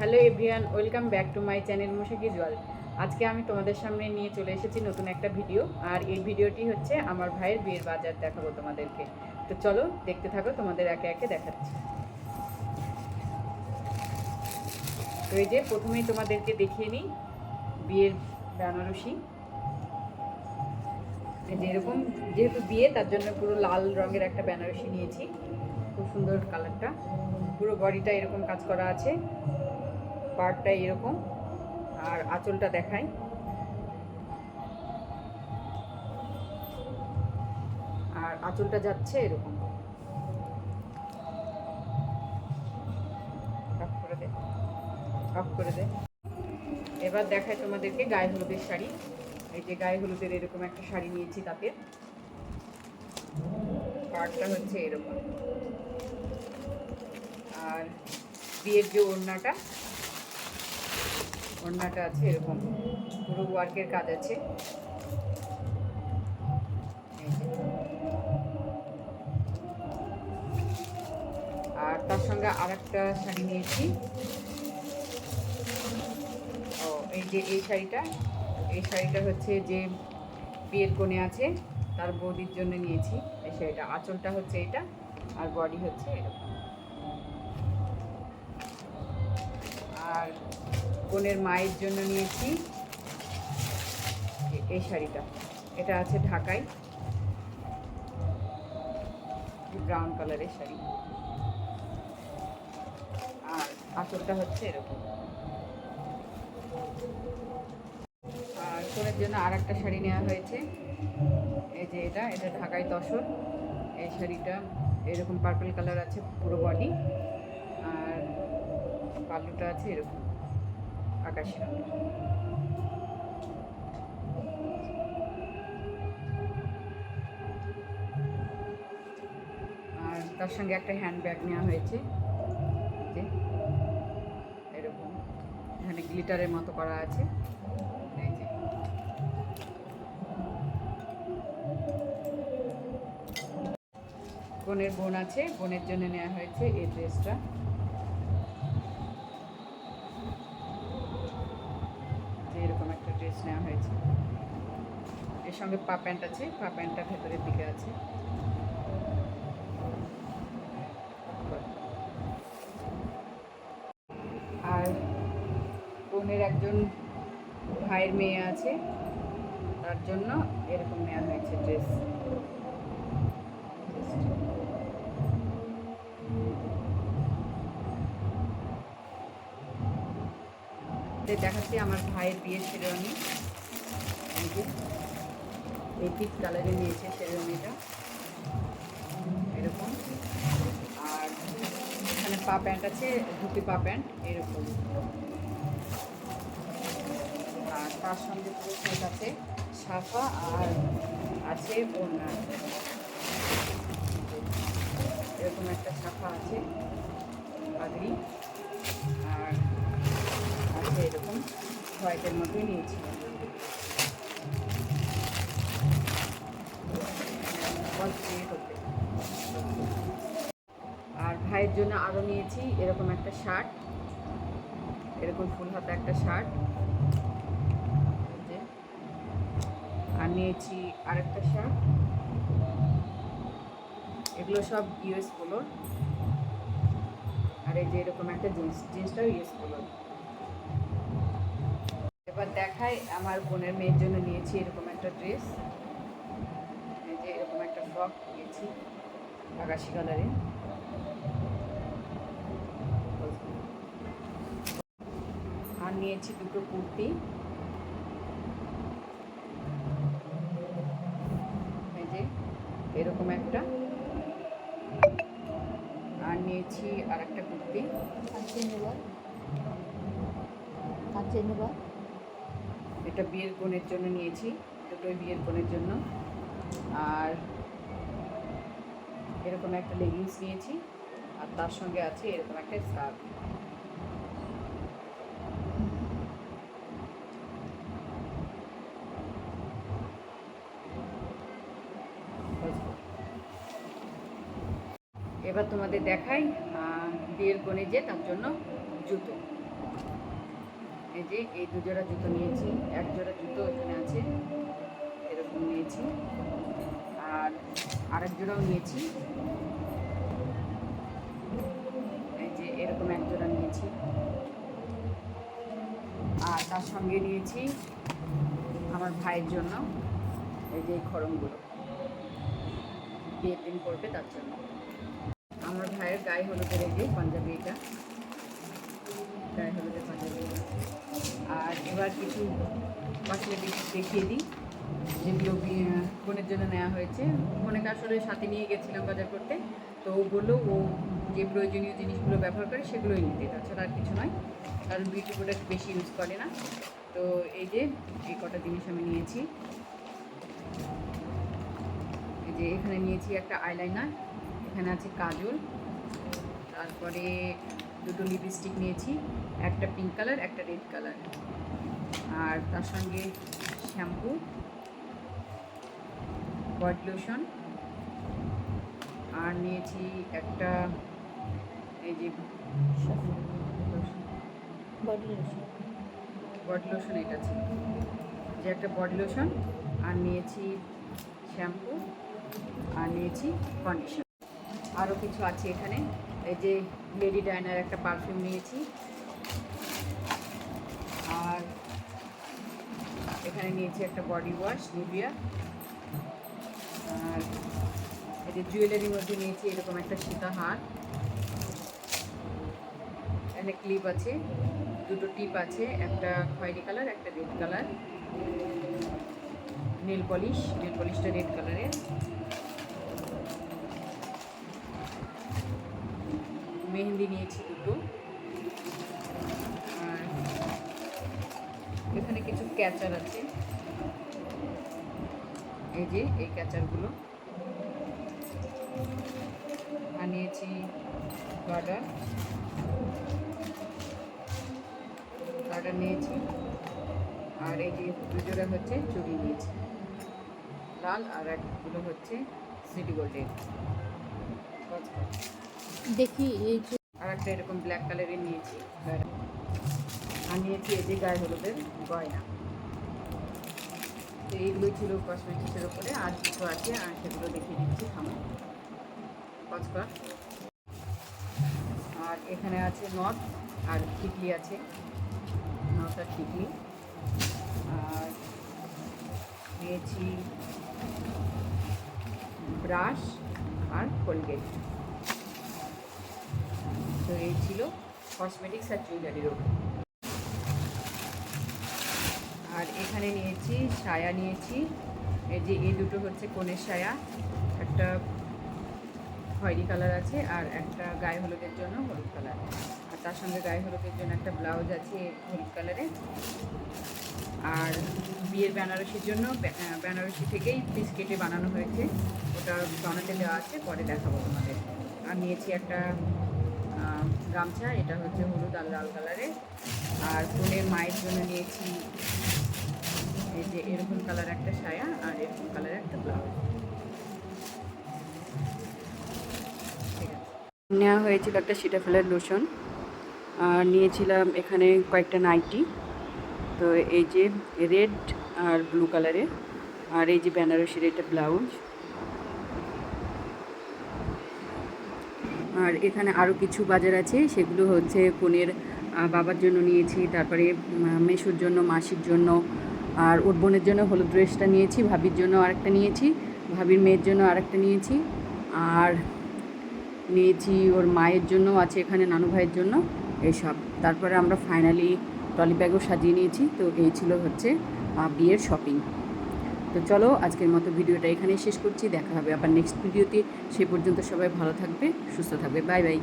Hello everyone, welcome back to my channel মুশাকি জুয়াল আজকে আমি তোমাদের সামনে নিয়ে চলে এসেছি নতুন একটা ভিডিও, আর এই ভিডিওটি হচ্ছে আমার ভাইয়ের বিয়ের বাজার দেখাবো তোমাদেরকে। তো চলো, দেখতে থাকো, তোমাদের একে একে দেখাচ্ছি। তো এই যে প্রথমেই তোমাদেরকে দেখিয়ে নিই বিয়ের বেনারসি। এই যে এরকম যেহেতু বিয়ে, তার জন্য পুরো লাল রঙের একটা বেনারসি নিয়েছি। খুব সুন্দর কালারটা। পুরো বডিটা এরকম কাজ করা আছে। পার্টটা এরকম, আর আঁচলটা দেখাই। আর আঁচলটা যাচ্ছে এরকম। অফ করে দে অফ করে দে। এবার দেখাই তোমাদেরকে গায়ে হলুদের শাড়ি। এই যে গায়ে হলুদের এরকম একটা শাড়ি নিয়েছি তাতে। পার্টটা হচ্ছে এরকম। আর বিয়ের যে ওড়নাটা ওড়নাটা আছে, এরকম পুরো ওয়ার্কের কাজ আছে। আর তার সঙ্গে আর একটা শাড়ি নিয়েছি। ও, এই যে এই শাড়িটা এই শাড়িটা হচ্ছে যে বিয়ের কোণে আছে, তার বৌদির জন্য নিয়েছি এই শাড়িটা। আঁচলটা হচ্ছে এটা, আর বডি হচ্ছে এরকম। বোনের মায়ের জন্য নিয়েছি। এই শাড়িটা। এটা আছে ঢাকায়। ব্রাউন কালারের শাড়ি। আর আঁচলটা হচ্ছে এরকম। আর বোনের জন্য আর একটা শাড়ি নেওয়া হয়েছে। এই যে এটা এটা ঢাকায় তসর এই শাড়িটা এরকম পার্পল কালার আছে পুরো বডি আর পাল্লুটা আছে এরকম। আকাশি। আর তার সঙ্গে একটা হ্যান্ড ব্যাগ নেওয়া হয়েছে। যে, এরকম। এখানে গ্লিটারের মতো করা আছে। বোনের বোন আছে। বোনের জন্য নেওয়া হয়েছে এই ড্রেসটা যে এরকম একটা ড্রেস নেওয়া হয়েছে। এর সঙ্গে পা প্যান্ট আছে, পা প্যান্টটা ভেতরের দিকে আছে। আর বোনের একজন ভাইয়ের মেয়ে আছে, তার জন্য এরকম নেওয়া হয়েছে ড্রেস দেখাচ্ছি, আমার ভাইয়ের বিয়ের শেরওয়ানি এই পিচ কালারে নিয়েছে শেরওয়ানিটা এরকম। আর এখানে পা প্যান্ট আছে, ধুতি পা প্যান্ট, এরকম। আর তার সঙ্গে পুরো সেট আছে, সাফা আর আছে ওড়না। এরকম একটা সাফা আছে, পাগড়ি। আর আছে, এরকম হোয়াইটের মধ্যে নিয়েছি। বল দিয়ে করতে। আর ভাইয়ের জন্য আরও নিয়েছি এরকম একটা শার্ট, এরকম ফুল হাতা একটা শার্ট। আর নিয়েছি আরেকটা শার্ট। এগুলো সব ইউএস পোলোর। আর এই যে এরকম একটা জিন্স, জিন্সটাও ইউএস পোলোর। এবার দেখাই, আমার বোনের মেয়ের জন্য নিয়েছি এরকম একটা ড্রেস এই যে এরকম একটা ফ্রক নিয়েছি, আকাশি কালারে আর নিয়েছি দুটো কুর্তি। যে এরকম একটা। আর নিয়েছি আর একটা কুর্তি কাঁচে নেবার? কাঁচে নেবার? এটা বিয়ের বোনের জন্য নিয়েছি, দুটোই বিয়ের বোনের জন্য। আর এরকম একটা লেগিংস নিয়েছি, আর তার সঙ্গে আছে এরকম একটা স্কার্ফ এবার তোমাদের দেখাই বিয়ের কোণে যে তার জন্য জুতো। যে এই দু জোড়া জুতো নিয়েছি, এক জোড়া জুতো এখানে আছে, এরকম নিয়েছি। আর আরেক জোড়াও নিয়েছি। এই যে এরকম এক জোড়া নিয়েছি। আর তার সঙ্গে নিয়েছি আমার ভাইয়ের জন্য এই যে এই খড়মগুলো। বিয়ের দিন পড়বে তার জন্য। আমার ভাইয়ের গায়ে হলুদের এই যে পাঞ্জাবি এটা। গায়ে হলুদের পাঞ্জাবি। আর এবার কিছু কসমেটিক দেখিয়ে দিই। যেগুলো বোনের জন্য নেওয়া হয়েছে। বোনকে আসলে সাথে নিয়ে গেছিলাম বাজার করতে। তো ও বলল ও যে প্রয়োজনীয় জিনিসগুলো ব্যবহার করে সেগুলোই নিতে। তাছাড়া আর কিছু নয়। কারণ বিউটি প্রোডাক্ট বেশি ইউজ করে না। তো এই যে, এই কটা জিনিস আমি নিয়েছি। এই যে এখানে নিয়েছি একটা আইলাইনার এখানে আছে কাজল। তারপরে দুটো লিপস্টিক নিয়েছি। একটা পিঙ্ক কালার একটা রেড কালার আর তার সঙ্গে শ্যাম্পু বডি লোশন আর নিয়েছি একটা এই যে বডি লোশন বডি লোশন এটা ছিল। যে একটা বডি লোশন আর নিয়েছি শ্যাম্পু আর নিয়েছি কন্ডিশন আরও কিছু আছে এখানে। এই যে লেডি ডাইনার একটা পারফিউম নিয়েছি। এখানে নিয়েছি একটা বডি ওয়াশ নিভিয়া আর এই যে জুয়েলারির মধ্যে নিয়েছি এরকম একটা সীতাহার। এখানে ক্লিপ আছে, দুটো টিপ আছে, একটা খয়েরি কালার একটা red colour nail polish nail পলিশটা red কালারের মেহেন্দি নিয়েছি দুটো। ক্যাচার আছে। এই যে এই ক্যাচারগুলো। আর নিয়েছি গার্ডার। গার্ডার নিয়েছি। আর এই যে দুজোড়া হচ্ছে চুড়ি নিয়েছি। লাল আর একগুলো হচ্ছে সিটি গোল্ডের। দেখি এই আর একটা এরকম ব্ল্যাক কালারের নিয়েছি। আর নিয়েছি এই যে গায়ে হলুদের গয়না। তো এইগুলোই ছিল কসমেটিক্সের ওপরে, আর কিছু আছে, আর সেগুলো দেখিয়ে দিচ্ছি থামো কচকর আর এখানে আছে নথ আর টিকলি আছে। নথ আর টিকলি। আর নিয়েছি ব্রাশ আর কোলগেট। তো এই ছিল কসমেটিক্স আর জুয়েলারির ওপর। আর এখানে নিয়েছি সায়া নিয়েছি। এই যে এই দুটো হচ্ছে কোণের সায়া একটা খয়েরি কালার আছে আর একটা গায়ে হলুদের জন্য হলুদ কালার। আর তার সঙ্গে গায়ে হলুদের জন্য একটা ব্লাউজ আছে হলুদ কালারের আর বিয়ের বেনারসির জন্য বেনারসি থেকেই পিস কেটে বানানো হয়েছে। ওটা বানাতে দেওয়া আছে, পরে দেখাবো তোমাদের। আর নিয়েছি একটা গামছা, এটা হচ্ছে হলুদ আর লাল কালারের আর বোনের মায়ের জন্য নিয়েছি যে এরকম কালার একটা সায়া আর এরকম কালার একটা ব্লাউজ নেওয়া হয়েছিল একটা সিটাফেলের লোশন আর নিয়েছিলাম এখানে কয়েকটা নাইটি তো এই যে রেড আর ব্লু কালারের আর এই যে বেনারসির এটা ব্লাউজ আর এখানে আরও কিছু বাজার আছে, সেগুলো হচ্ছে কনের বাবার জন্য নিয়েছি, তারপরে মেসোর জন্য, মাসির জন্য আর ওর বোনের জন্য হলুদ ড্রেসটা নিয়েছি, ভাবির জন্য আরেকটা নিয়েছি, ভাবির মেয়ের জন্য আরেকটা নিয়েছি, আর নিয়েছি ওর মায়ের জন্য আছে এখানে নানু ভাইয়ের জন্য এইসব। তারপরে আমরা ফাইনালি টলি ব্যাগও সাজিয়ে নিয়েছি, তো এই ছিল হচ্ছে বিয়ের শপিং তো চলো আজকের মতো ভিডিওটা এখানেই শেষ করছি, দেখা হবে আবার নেক্সট ভিডিওতে সে পর্যন্ত সবাই ভালো থাকবে, সুস্থ থাকবে বাই বাই